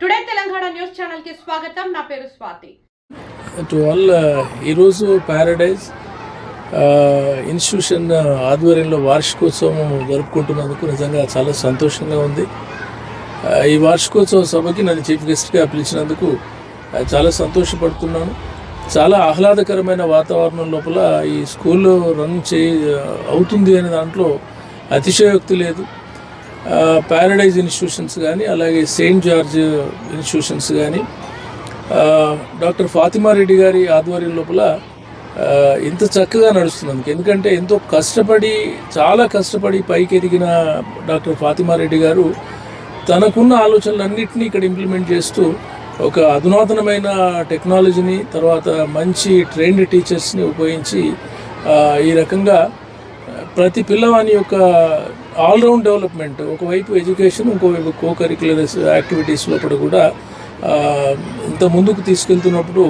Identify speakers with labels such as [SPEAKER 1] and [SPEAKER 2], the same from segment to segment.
[SPEAKER 1] Today Telangana news ఛానల్కి స్వాగతం. నా పేరు స్వాతి.
[SPEAKER 2] టు ఆల్ ఈరోజు ప్యారడైజ్ ఇన్స్టిట్యూషన్ ఆధ్వర్యంలో వార్షికోత్సవం జరుపుకుంటున్నందుకు నిజంగా చాలా సంతోషంగా ఉంది. Uh, ఈ వార్షికోత్సవ సభకి నన్ను చీఫ్ గెస్ట్గా పిలిచినందుకు uh, చాలా సంతోషపడుతున్నాను. చాలా ఆహ్లాదకరమైన వాతావరణం లోపల ఈ స్కూల్లో రన్ చే uh, అవుతుంది అనే దాంట్లో అతిశయోక్తి లేదు. ప్యారడైజ్ ఇన్స్టిట్యూషన్స్ కానీ అలాగే సెయింట్ జార్జ్ ఇన్స్టిట్యూషన్స్ కానీ డాక్టర్ ఫాతిమా రెడ్డి గారి ఆధ్వర్యం లోపల ఆ, ఇంత చక్కగా నడుస్తున్నందుకు ఎందుకంటే ఎంతో కష్టపడి చాలా కష్టపడి పైకి ఎదిగిన డాక్టర్ ఫాతిమా రెడ్డి గారు తనకున్న ఆలోచనలన్నింటినీ ఇక్కడ ఇంప్లిమెంట్ చేస్తూ ఒక అధునాతనమైన టెక్నాలజీని తర్వాత మంచి ట్రైన్డ్ టీచర్స్ని ఉపయోగించి ఈ రకంగా ప్రతి పిల్లవాని యొక్క ఆల్రౌండ్ డెవలప్మెంట్ ఒకవైపు ఎడ్యుకేషన్ ఇంకోవైపు కో కరిక్యులర్ యాక్టివిటీస్ లోపల కూడా ఇంత ముందుకు తీసుకెళ్తున్నప్పుడు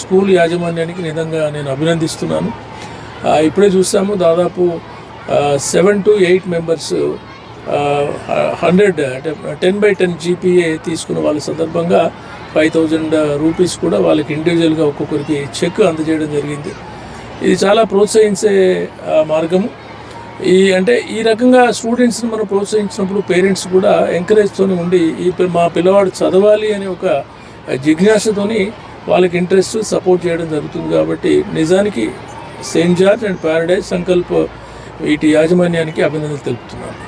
[SPEAKER 2] స్కూల్ యాజమాన్యానికి నిజంగా నేను అభినందిస్తున్నాను. ఇప్పుడే చూసాము దాదాపు seven to eight members hundred అంటే టెన్ బై టెన్ జీపీఏ తీసుకున్న వాళ్ళ సందర్భంగా ఫైవ్ థౌజండ్ రూపీస్ కూడా వాళ్ళకి ఇండివిజువల్గా ఒక్కొక్కరికి చెక్ అందజేయడం జరిగింది. ఇది చాలా ప్రోత్సహించే మార్గము. ఈ అంటే ఈ రకంగా స్టూడెంట్స్ని మనం ప్రోత్సహించినప్పుడు పేరెంట్స్ కూడా ఎంకరేజ్తోనే ఉండి ఈ మా పిల్లవాడు చదవాలి అనే ఒక జిజ్ఞాసతోని వాళ్ళకి ఇంట్రెస్ట్ సపోర్ట్ చేయడం జరుగుతుంది కాబట్టి నిజానికి సెయింట్ జార్జ్ అండ్ ప్యారడైజ్ సంకల్ప వీటి యాజమాన్యానికి అభినందనలు తెలుపుతున్నాను.